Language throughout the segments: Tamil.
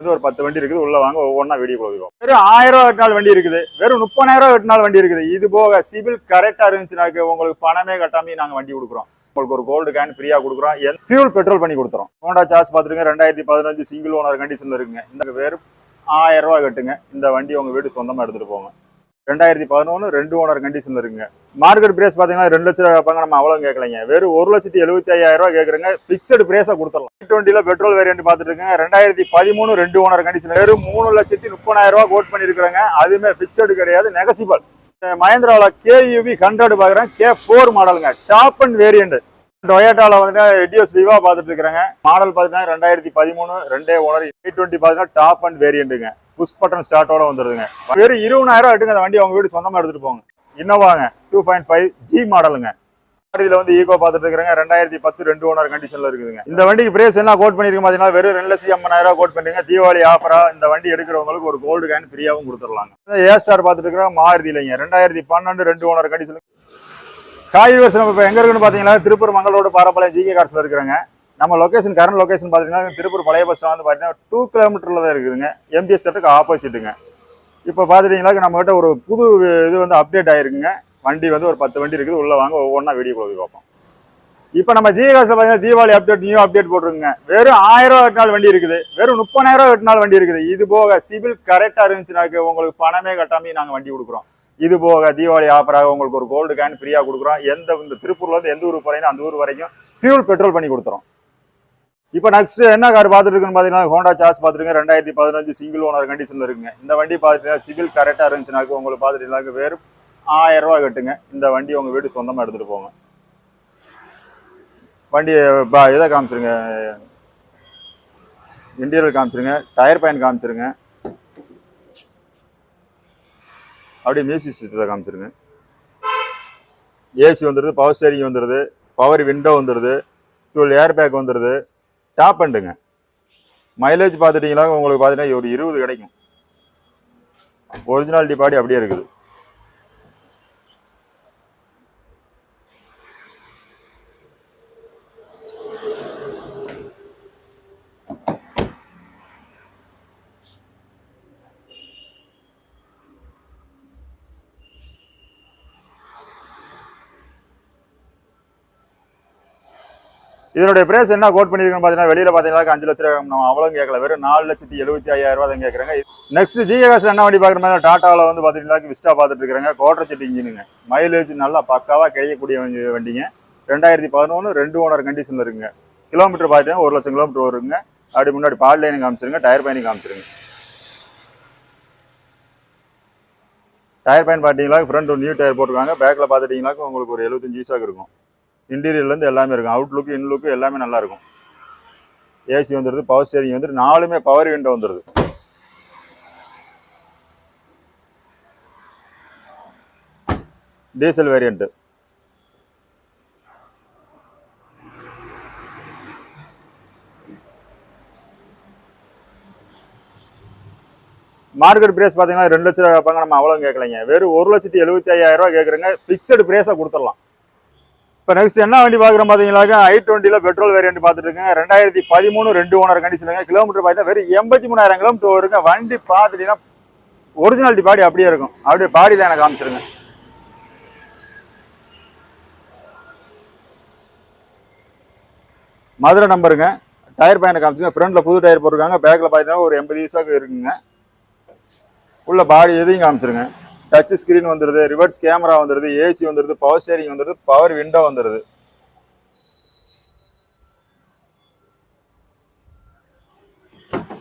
இது ஒரு பத்து வண்டி இருக்குது உள்ள வாங்க ஒவ்வொன்றா வீடியோ கொடுக்கும் வெறும் ஆயிரம் ரூபா எட்டு நாள் வண்டி இருக்குது வெறும் முப்பதாயிரம் ரூபா எட்டு நாள் வண்டி இருக்குது. இது போக சிபில் கரெக்டா இருந்துச்சுனாக்க உங்களுக்கு பணமே கட்டாமே நாங்க வண்டி கொடுக்குறோம். உங்களுக்கு ஒரு கோல்டு கேன் ஃப்ரீயா கொடுக்குறோம். ஃபியூல் பெட்ரோல் பண்ணி கொடுத்துறோம். ஹோண்டா சார்ஜ் பார்த்துருங்க ரெண்டாயிரத்தி பதினஞ்சு சிங்கிள் ஓனர் கண்டிஷன்ல இருக்குங்க. இந்த வெறும் ஆயிரம் ரூபா கட்டுங்க. இந்த வண்டி உங்க வீட்டு சொந்தமா எடுத்துட்டு போங்க. ரெண்டாயிரத்தி பதினொன்று ரெண்டு ஓனர் கண்டிஷனில் இருக்குங்க. மார்க்கெட் பிரைஸ் பார்த்தீங்கன்னா ரெண்டு லட்சம் ரூபாய் நம்ம அவ்வளோ கேட்கலைங்க. வெறும் ஒரு லட்சத்தி எழுபத்தி ஐயாயிரம் ரூபா கேட்குறங்க. ஃபிக்ஸட் பிரைஸா கொடுத்துடலாம். டுவெண்ட்டியில் பெட்ரோல் வேரியன்ட் பார்த்துட்டு இருக்கேன் ரெண்டாயிரத்தி பதிமூணு ரெண்டு ஓனர் கண்டிஷன் வெறும் மூணு லட்சத்தி முப்பதாயிரம் ரூபாய் கோட் பண்ணிருக்காங்க அதுவுமே ஃபிக்ஸடு கிடையாது நெகசிபல் மஹேந்திராவில் கேயூவி ஹண்ட்ரட் பார்க்குறேன். கே ஃபோர் மாடலுங்க டாப் அண்ட் வேரியன்ட் டொயேட்டாவில் வந்து எடியோஸ் விவா பார்த்துட்டு இருக்கிறாங்க. மாடல் பார்த்தீங்கன்னா ரெண்டாயிரத்தி பதிமூணு ரெண்டே ஓனர் எயிட் டுவெண்ட்டி பார்த்தீங்கன்னா டாப் அண்ட் வேரியண்ட்டுங்க புஷ் பட்டன் ஸ்டார்ட்டோட வந்துருதுங்க. வெறும் இருபதாயிரம் எடுங்க அந்த வண்டி அவங்க வீடு சொந்தமா எடுத்துட்டு போங்க. இன்னோவாங்க டூ பாயிண்ட் ஃபைவ் ஜி மாடலுங்க இதுல வந்து ஈகோ பார்த்துட்டு இருக்கிறாங்க. ரெண்டாயிரத்தி பத்து ரெண்டு ஓனர் கண்டிஷன்ல இருக்குதுங்க. இந்த வண்டிக்கு பிரைஸ் என்ன கோட் பண்ணிருக்க பாத்தீங்கன்னா வெறும் ரெண்டு லட்சத்தி ஐம்பதாயிரம் ரூபாய் கோட் பண்ணுங்க தீபாவளி ஆஃபரா இந்த வண்டி எடுக்கிறவங்களுக்கு ஒரு கோல்டு கேன் ஃப்ரீயாவும் கொடுத்துடலாங்க. ஏ ஸ்டார் பார்த்துட்டு இருக்கிறாங்க மாறுதி இல்லைங்க ரெண்டாயிரத்தி பன்னெண்டு ரெண்டு ஓனர் கண்டிஷன் காய் விவசாயம் இப்போ எங்க இருக்குன்னு பாத்தீங்கன்னா திருப்பூர் மங்களோடு பாரப்பாளையம் ஜிகே கார்ஸ்ல இருக்கிறாங்க. நம்ம லொகேஷன் கரண்ட் லொக்கேஷன் பார்த்தீங்கன்னா திருப்பூர் பழைய பஸ் ஸ்டாண்ட் வந்து பார்த்தீங்கன்னா டூ கிலோமீட்டரில் தான் இருக்குதுங்க. எம்பிஎஸ் தட்டுக்கு ஆப்போசிட்டுங்க இப்போ பார்த்துட்டிங்களா நம்மகிட்ட ஒரு புது இது வந்து அப்டேட் ஆகிருக்குங்க வண்டி வந்து ஒரு பத்து வண்டி இருக்குது. உள்ளே வாங்க ஒவ்வொன்றா வீடியோ போய் பார்ப்போம் இப்போ நம்ம ஜிஎஸ்ல பார்த்தீங்கன்னா தீபாவளி அப்டேட் நியூ அப்டேட் போட்டிருக்குங்க. வெறும் ஆயிரம் ரூபா எட்டு நாள் வண்டி இருக்குது. வெறும் முப்பதாயிரம் ரூபா எட்டு நாள் வண்டி இருக்குது. இது போக சிபில் கரெக்டாக இருந்துச்சுனாக்க உங்களுக்கு பணமே கட்டாமல் நாங்கள் வண்டி கொடுக்குறோம். இது போக தீபாவளி ஆஃபராக உங்களுக்கு ஒரு கோல்டு கேன் ஃப்ரீயாக கொடுக்குறோம். எந்த இந்த திருப்பூர்லேருந்து எந்த ஊருக்கு போகிறீங்கன்னா அந்த ஊர் வரைக்கும் ஃபியூல் பெட்ரோல் பண்ணி கொடுத்துறோம். இப்போ நெக்ஸ்ட் என்ன கார் பார்த்துட்டு இருக்குன்னு பார்த்தீங்கன்னா ஹோண்டா சார்ஜ் பார்த்துருங்க ரெண்டாயிரத்தி பதினஞ்சு சிங்கிள் ஓனர் கண்டிஷன்ல இருக்குங்க. இந்த வண்டி பார்த்துட்டீங்கன்னா சிவில் கரெக்டாக இருந்துச்சுனாக்க உங்களுக்கு பார்த்துட்டீங்கன்னா வெறும் ஆயிரம் ரூபா கட்டுங்க. இந்த வண்டி உங்கள் வீடு சொந்தமாக எடுத்துகிட்டு போங்க. வண்டி பா இதை காமிச்சிருங்க. இன்டீரியல் காமிச்சிருங்க. டயர் பயன் காமிச்சிருங்க. அப்படியே மியூசிக் சிஸ்டத்தை காமிச்சிருங்க. ஏசி வந்துடுது பவர் ஸ்டேரிங் வந்துடுது பவர் விண்டோ வந்துடுது டுவெல் ஏர் பேக் வந்துடுது டாப் அண்டுங்க மைலேஜ் பார்த்துட்டிங்கன்னா உங்களுக்கு பார்த்தீங்கன்னா ஒரு இருபது கிடைக்கும். ஒரிஜினாலிட்டி பாடி அப்படியே இருக்குது. இதனுடைய பிரைஸ் என்ன கோட் பண்ணிருக்கோம் பார்த்தீங்கன்னா வெளியில் பார்த்தீங்கன்னா அஞ்சு லட்ச ரூபாய் நம்ம அவ்வளோ கேட்கல. வெறும் நாலு லட்சத்தி எழுபத்தி ஐயாயிரம் ரூபா தான் கேட்குறாங்க. நெக்ஸ்ட் ஜிஎஸ் என்ன வண்டி பார்க்குற மாதிரி டாட்டாவில் வந்து பார்த்தீங்கன்னா விஸ்டா பார்த்துட்டு இருக்கிறாங்க கோட்டர் இன்ஜினுங்க மைலேஜ் நல்லா பக்காவாக கிடைக்கக்கூடிய வண்டிங்க. ரெண்டாயிரத்தி பதினொன்று ரெண்டு ஓனர் கண்டிஷனில் இருக்குங்க. கிலோமீட்டர் பார்த்தீங்கன்னா ஒரு லட்சம் கிலோமீட்டர் வருங்க. அப்படி முன்னாடி பால் லைனுக்கு காமிச்சிருங்க டயர் பயணி காமிச்சிருங்க. டயர் பயன் பார்த்தீங்களா ஃப்ரண்ட் நியூ டயர் போட்டிருக்காங்க. பேக்கில் பார்த்துட்டீங்கன்னாக்க உங்களுக்கு ஒரு எழுபத்தஞ்சு வயசாக இருக்கும். இன்டீரியர்லேருந்து எல்லாமே இருக்கும். அவுட்லுக்கு இன்லுக்கு எல்லாமே நல்லா இருக்கும். ஏசி வந்துடுது பவர் ஸ்டேரிங் வந்துட்டு நாலுமே பவர் விண்டோ வந்துடுது டீசல் வேரியண்ட்டு மார்க்கெட் பிரைஸ் பார்த்தீங்கன்னா ரெண்டு லட்ச ரூபா கேட்பாங்க நம்ம அவ்வளோ கேட்கலைங்க வெறும் ஒரு லட்சத்தி எழுபத்தி ஐயாயிரம் ரூபா கேட்குறங்க ஃபிக்ஸடு பிரைஸாக கொடுத்துடலாம். இப்போ நெக்ஸ்ட் என்ன வண்டி பார்க்குறோம் பார்த்தீங்கன்னாக்கா ஐ டுவெண்ட்டியில் பெட்ரோல் வேரியன்ட் பார்த்துட்டு இருக்கேன் ரெண்டாயிரத்தி பதிமூணு ரெண்டு ஓனர் கண்டிஷனுங்க கிலோமீட்டர் பார்த்தீங்கன்னா வெறும் எண்பத்தி மூணாயிரம் கிலோமீட்டர் வருங்க. வண்டி பார்த்துட்டீங்கன்னா ஒரிஜினாலிட்டி பாடி அப்படியே இருக்கும். அப்படியே பாடியில் எனக்கு காமிச்சிருங்க. மதுரை நம்பருங்க டயர் பயனை காமிச்சுங்க ஃப்ரண்ட்டில் புது டயர் போட்டிருக்காங்க. பேக்கில் பார்த்தீங்கன்னா ஒரு எண்பது வயசாக இருக்குங்க. உள்ள பாடி எதையும் காமிச்சிருங்க. டச் ஸ்க்ரீன் வந்துடுது ரிவர்ஸ் கேமரா வந்துடுது ஏசி வந்துடுது பவர் ஸ்டேரிங் வந்துடுது பவர் விண்டோ வந்துடுது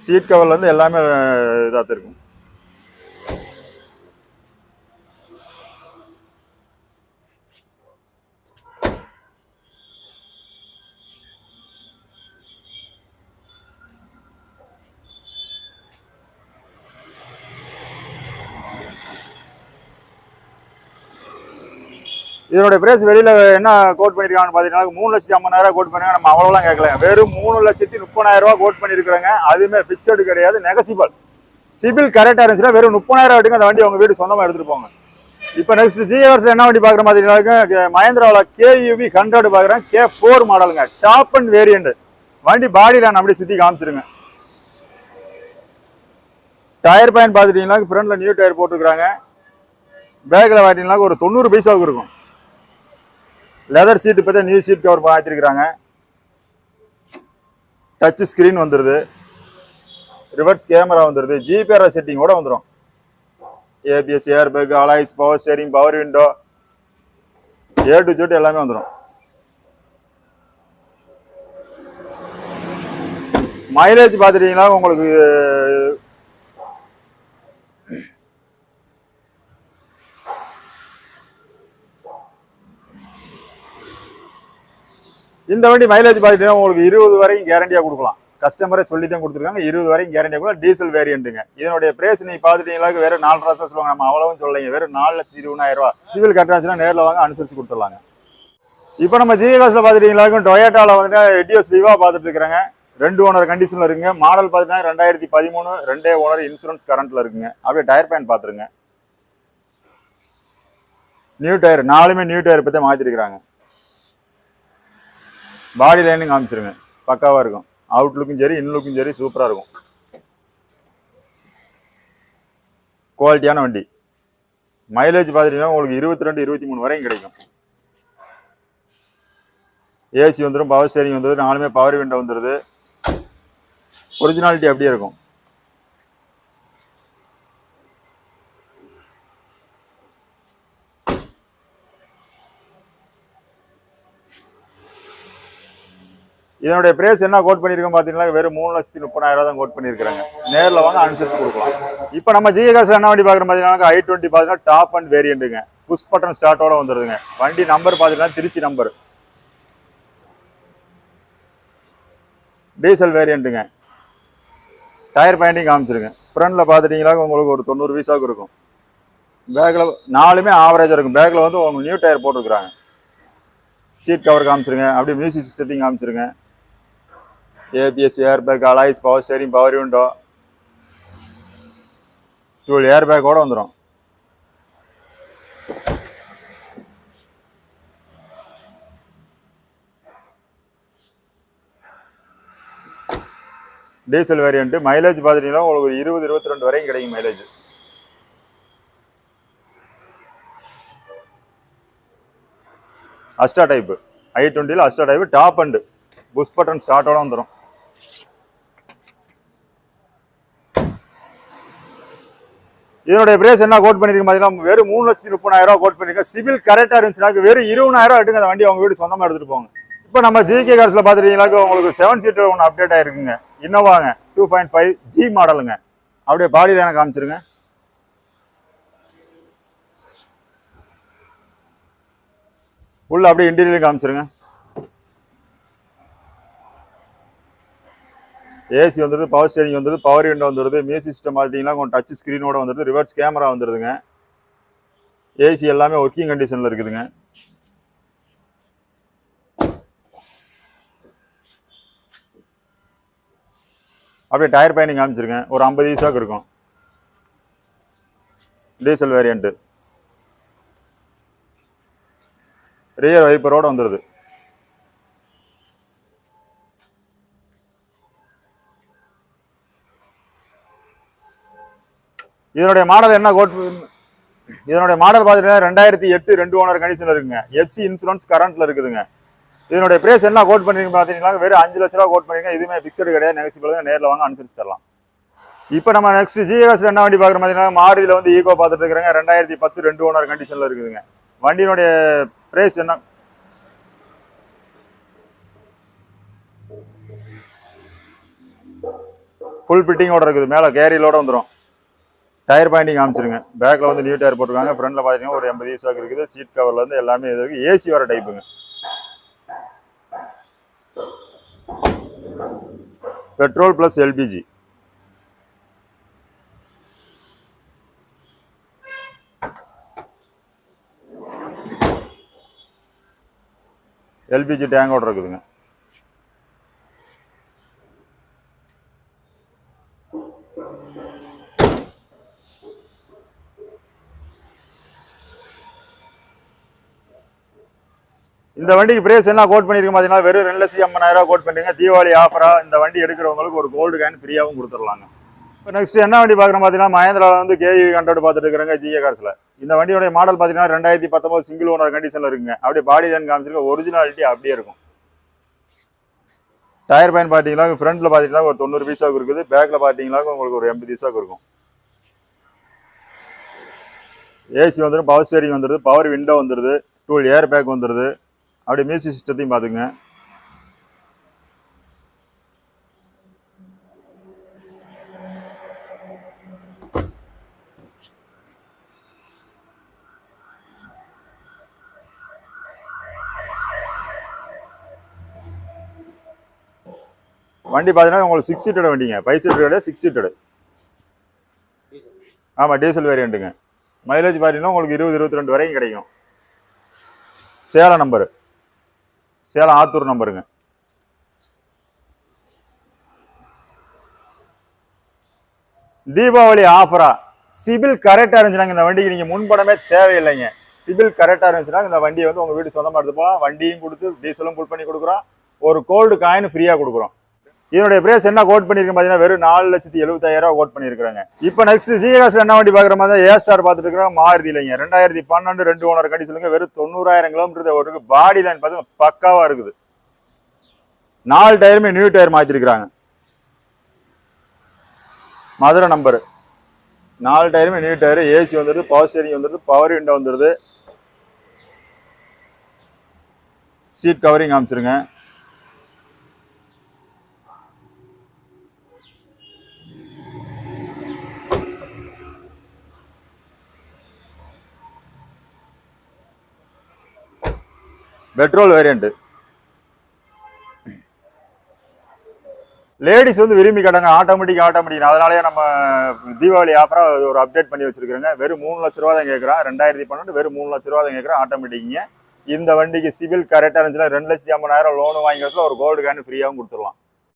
சீட் கவர்லேருந்து எல்லாமே இதாக இருக்கும் இதனுடைய பிரைஸ் வெளியில் என்ன கோட் பண்ணிருக்காங்கன்னு பார்த்தீங்கன்னா மூணு லட்சத்தி ஐம்பதாயிரம் கோட் பண்ணிருக்காங்க. நம்ம அவ்வளோலாம் கேட்கல. வெறும் மூணு லட்சத்தி முப்பதாயிரரூவா கோட் பண்ணியிருக்கிறாங்க அதுவுமே ஃபிக்ஸடு கிடையாது நெகசிபல் சிபில் கரெக்டாக இருந்துச்சுன்னா வெறும் முப்பதாயிரம் எடுங்க அந்த வண்டி உங்கள் வீடு சொந்தமாக எடுத்துட்டு போங்க. இப்போ நெக்ஸ்ட் ஜிஎவர்ஸ் என்ன வண்டி பார்க்குற பாத்தீங்கன்னா மஹேந்திராவில் கேயூவி ஹண்ட்ரட் பார்க்குறேன். கே ஃபோர் மாடலுங்க டாப் அண்ட் வேரியண்ட் வண்டி பாடி நான் அப்படியே சுற்றி காமிச்சிருங்க. டயர் பாயிண்ட் பார்த்துட்டீங்கன்னா ஃப்ரண்ட்ல நியூ டயர் போட்டுருக்குறாங்க. பேக்கில் பார்த்தீங்கன்னா ஒரு தொண்ணூறு பைசாவுக்கு இருக்கும். லெதர் சீட்டு பார்த்தா நியூ சீட் கவர் மாற்றிருக்கிறாங்க டச் ஸ்க்ரீன் வந்துடுது ரிவர்ஸ் கேமரா வந்துடுது ஜிபிஆர் செட்டிங்கோட வந்துடும் ABS air bag alloys power steering power window A to Z எல்லாமே வந்துடும் மைலேஜ் பார்த்துட்டீங்கன்னா உங்களுக்கு இந்த வண்டி மைலேஜ் பார்த்துட்டீங்கன்னா உங்களுக்கு இருபது வரைக்கும் கேரண்டியாக கொடுக்கலாம். கஸ்டமரை சொல்லி தான் கொடுத்துருக்காங்க. இருபது வரைக்கும் கேரண்டியாக கொடுக்கலாம். டீசல் வேரியண்ட்டுங்க இதனுடைய பிரைஸ் நீங்கள் பார்த்துட்டீங்களா வேறு நாலு ரசம் சொல்லுவாங்க. நம்ம அவ்வளவும் சொல்லலைங்க. வெறும் நாலு லட்சத்தி இருபதாயிரம் ரூபா சிவில் கட்டாச்சுன்னா நேரில் வாங்க அனுசரித்து கொடுத்துடலாங்க. இப்போ நம்ம ஜிஎஸ்ல பார்த்துட்டீங்களா டொயேட்டாவில் வந்துட்டு எடியோஸ் விவா பார்த்துட்டு இருக்கிறாங்க. ரெண்டு ஓனர் கண்டிஷனில் இருக்குங்க. மாடல் பார்த்தீங்கன்னா ரெண்டாயிரத்தி பதிமூணு ரெண்டே ஓனர் இன்சூரன்ஸ் கரண்ட்டில் இருக்குங்க. அப்படியே டயர் பேன் பார்த்துருங்க நியூ டயர் நாலுமே நியூ டயர் பற்றி மாற்றிருக்கிறாங்க பாடி லைனும் காமிச்சிருங்க. பக்காவாக இருக்கும். அவுட்லுக்கும் சரி இன்லுக்கும் சரி சூப்பராக இருக்கும். குவாலிட்டியான வண்டி. மைலேஜ் பார்த்துட்டீங்கன்னா உங்களுக்கு இருபத்தி ரெண்டு இருபத்தி மூணு வரையும் கிடைக்கும். ஏசி வந்துடும் பவர் ஸ்டேரிங் வந்துடுது நாலுமே பவர் விண்டோ வந்துடுது ஒரிஜினாலிட்டி அப்படியே இருக்கும். இதனுடைய பிரைஸ் என்ன கோட் பண்ணியிருக்கோம் பார்த்தீங்கன்னா வெறும் மூணு லட்சத்தி முப்பதாயிரம் ரூபா தான் கோட் பண்ணியிருக்காங்க நேரில் வாங்க அனுசரித்து கொடுக்கலாம். இப்போ நம்ம ஜிஎகாஸ் என்ன வண்டி பார்க்குறோம் பார்த்தீங்கன்னா ஐ டுவெண்ட்டி பார்த்தீங்கன்னா டாப் அண்ட் வேரியண்ட்டுங்க புஷ் பட்டன் ஸ்டார்ட்டோட வந்துடுதுங்க வண்டி நம்பர் பார்த்தீங்கன்னா திருச்சி நம்பர் டீசல் வேரியண்ட்டுங்க டயர் பைண்டிங் காமிச்சிருங்க. ஃப்ரண்டில் பார்த்துட்டிங்களா உங்களுக்கு ஒரு தொண்ணூறு வீசாவுக்கு இருக்கும். பேக்கில் நாலுமே ஆவரேஜாக இருக்கும். பேக்கில் வந்து உங்களுக்கு நியூ டயர் போட்டிருக்கிறாங்க. சீட் கவர் காமிச்சிருங்க. அப்படியே மியூசிக் சிஸ்டத்தையும் காமிச்சிருங்க. ABS air bag alloys power steering power window dual air பேக்கோட வந்துடும் டீசல் வேரியண்ட்டு மைலேஜ் பார்த்துட்டீங்கன்னா உங்களுக்கு ஒரு இருபது இருபத்தி ரெண்டு வரைக்கும் கிடைக்கும் மைலேஜ் அஸ்டா டைப்பு ஐ டுவெண்ட்டியில் Asta type top end push button ஸ்டார்ட்டோட வந்துடும் இதனுடைய பிரைஸ் என்ன கோட் பண்ணிருக்கு பார்த்தீங்கன்னா வெறும் மூணு லட்சத்தி முப்பதாயிரம் ரூபா கோட் பண்ணிருக்கேன். சிவில் கரெக்டாக இருந்துச்சுன்னா வெறும் இருபதாயிரம் ரூபா எடுங்க அந்த வண்டி அவங்க வீடு சொந்தமாக எடுத்துட்டு போங்க. இப்போ நம்ம ஜிகே கார்ஸில் பார்த்துட்டீங்கன்னா உங்களுக்கு செவன் சீட்டர் ஒன்று அப்டேட் ஆயிருக்குங்க. இன்னோவாங்க டூ பாயிண்ட் ஃபைவ் ஜி மாடலுங்க அப்படியே பாடியில் எனக்கு காமிச்சிருங்க. உள்ள அப்படியே இன்டீரியர் காமிச்சிருங்க. ஏசி வந்துடுது பவர் ஸ்டேரிங் வந்துடுது பவர் விண்டோ வந்துடுது மியூசிக் சிஸ்டம் பார்த்துட்டிங்கன்னா கொஞ்சம் டச் ஸ்க்ரீனோட வந்துடுது ரிவர்ஸ் கேமரா வந்துடுதுங்க ஏசி எல்லாமே ஒர்க்கிங் கண்டிஷனில் இருக்குதுங்க. அப்படியே டயர் பயணிங் காமிச்சிருங்க ஒரு ஐம்பது ஈஸாக்கு இருக்கும். டீசல் வேரியண்ட்டு ரியர் வைப்பரோடு வந்துடுது இதனுடைய மாடல் என்ன கோட் இதனுடைய மாடல் பார்த்தீங்கன்னா ரெண்டாயிரத்தி எட்டு ரெண்டு ஓனர் கண்டிஷனில் இருக்குங்க. எஃப்சி இன்சூரன்ஸ் கரண்ட்ல இருக்குதுங்க. இதனுடைய பிரைஸ் என்ன கோட் பண்ணி பார்த்தீங்கன்னா வெறும் அஞ்சு லட்ச ரூபா கோட் பண்ணிருங்க இதுவுமே பிக்சடு கிடையாது. நெக்ஸ்ட் தான் நேரில் வாங்க அனுசரிச்சு தரலாம். இப்போ நம்ம நெக்ஸ்ட் ஜிஎஸ் என்ன வண்டி பார்க்குற பார்த்தீங்கன்னா மாருதியில் வந்து ஈகோ பார்த்துட்டு இருக்கிறாங்க. ரெண்டாயிரத்தி பத்து ரெண்டு ஓனர் கண்டிஷனில் இருக்குதுங்க. வண்டியினுடைய பிரைஸ் என்ன? ஃபுல் ஃபிட்டிங்கோட இருக்குது. மேலே கேரியலோட வந்துடும் டயர் பாயிண்டிங் காமிச்சிருங்க. பேக்கில் வந்து நியூ டயர் போட்டிருக்காங்க. ஃப்ரண்ட்டில் பார்த்தீங்கன்னா ஒரு எண்பது ஈஸாக்கு இருக்குது. சீட் கவர்லருந்து எல்லாமே இது இருக்குது ஏசி வர டைப்புங்க petrol plus L P G L P G டேங்கோட இருக்குதுங்க இந்த வண்டிக்கு பிரைஸ் என்ன கோட் பண்ணிருக்கோம் பார்த்தீங்கன்னா வெறும் ரெண்டு லட்சத்தி ஐம்பதாயிரம் ரூபா கோட் பண்ணுறீங்க தீபாவளி ஆஃபரா இந்த வண்டி எடுக்கிறவங்களுக்கு ஒரு கோல்டு கேன் ஃப்ரீயாகவும் கொடுத்துடலாங்க. இப்போ நெக்ஸ்ட் என்ன வண்டி பார்க்குறோம் பார்த்தீங்கன்னா மஹேந்திராவில் வந்து கேவி ஹண்ட்ரட் பார்த்துட்டு இருக்கிறாங்க ஜிஏ கார்ஸில் இந்த வண்டியோட மாடல் பார்த்தீங்கன்னா ரெண்டாயிரத்தி பத்தொம்போது சிங்கிள் ஓனர் கண்டிஷனில் இருக்குங்க. அப்படியே பாடி லைன் காமிச்சிருக்க ஒரிஜினாலிட்டி அப்படியே இருக்கும். டயர் பயன் பார்த்தீங்கன்னா ஃப்ரண்ட்டில் பார்த்தீங்கன்னா ஒரு தொண்ணூறு பீஸாவுக்கு இருக்குது. பேக்கில் பார்த்தீங்கன்னா உங்களுக்கு ஒரு எண்பது பீஸாவுக்கு இருக்கும். ஏசி வந்துடும் பவர் ஸ்டேரிங் வந்துடுது பவர் விண்டோ வந்துடுது டூல் ஏர் பேக் வந்துடுது அப்படியே மியூசிக் சிஸ்டத்தையும் பார்த்துங்க வண்டி பார்த்தீங்கன்னா உங்களுக்கு சிக்ஸ் சீட்டட் வண்டிங்க. ஃபைவ் சீட்டட் சிக்ஸ் சீட்டடு ஆமாம் டீசல் வேரியண்ட்டுங்க மைலேஜ் பார்த்தீங்கன்னா உங்களுக்கு இருபது இருபத்தி ரெண்டு வரைக்கும் கிடைக்கும். சேலம் நம்பரு சேலம் ஆத்தூர் நம்பருங்க தீபாவளி ஆஃபரா சிபில் கரெக்டாக இருந்துச்சுனாங்க இந்த வண்டிக்கு நீங்கள் முன்பணமே தேவையில்லைங்க. சிபில் கரெக்டாக இருந்துச்சுன்னா இந்த வண்டியை வந்து உங்கள் வீடு சொந்தமாக எடுத்து போகலாம் வண்டியும் கொடுத்து டீசலும் ஃபுல் பண்ணி கொடுக்குறோம். ஒரு கோல்டு காயின் ஃப்ரீயாக கொடுக்குறோம். இதனுடைய பிரைஸ் என்ன கோட் பண்ணிருக்கேன் பார்த்தீங்கன்னா வெறும் நாலு லட்சத்தி எழுபத்தாயிரம் கோட் பண்ணியிருக்காங்க இப்போ நெக்ஸ்ட் ஜிஎஸ் என்ன வண்டி பார்க்குற மாதிரி ஏ ஸ்டார் பார்த்துட்டு இருக்கிறோம் மாறுதி இல்லைங்க. ரெண்டாயிரத்தி பன்னெண்டு ரெண்டு ஓனர் கட்டி சொல்லுங்க வெறும் தொண்ணூறாயிரம் கிலோமீட்டர் ஒரு பாடி லைன் பார்த்து பக்காவாக இருக்குது. நாலு டயருமே நியூ டயர் மாற்றிருக்கிறாங்க மதுரை நம்பரு நாலு டயருமே நியூ டயரு ஏசி வந்துடுது பவர் ஸ்டேரிங் வந்துடுது பவர் விண்டோ வந்துடுது சீட் கவரிங் காமிச்சிருங்க. பெட்ரோல் வேரியண்ட் லேடிஸ் வந்து விரும்பி கேட்டாங்க ஆட்டோமேட்டிக் ஆட்டோமேட்டிக் அதனாலேயே நம்ம தீபாவளி ஆஃபராக ஒரு அப்டேட் பண்ணி வச்சிருக்கிறோங்க. வெறும் மூணு லட்ச ரூபா தான் கேட்குறான் ரெண்டாயிரத்தி பன்னெண்டு வெறும் மூணு லட்ச ரூபா தான் கேட்குறேன் ஆட்டோமேட்டிக்ங்க இந்த வண்டிக்கு சிவில் கரெக்டாக இருந்துச்சுன்னா ரெண்டு லட்சத்தி ஐம்பதாயிரம் லோனு வாங்கிக்கிறதுல ஒரு கோல்டு கேன் ஃப்ரீயாகவும் கொடுத்துடலாம்.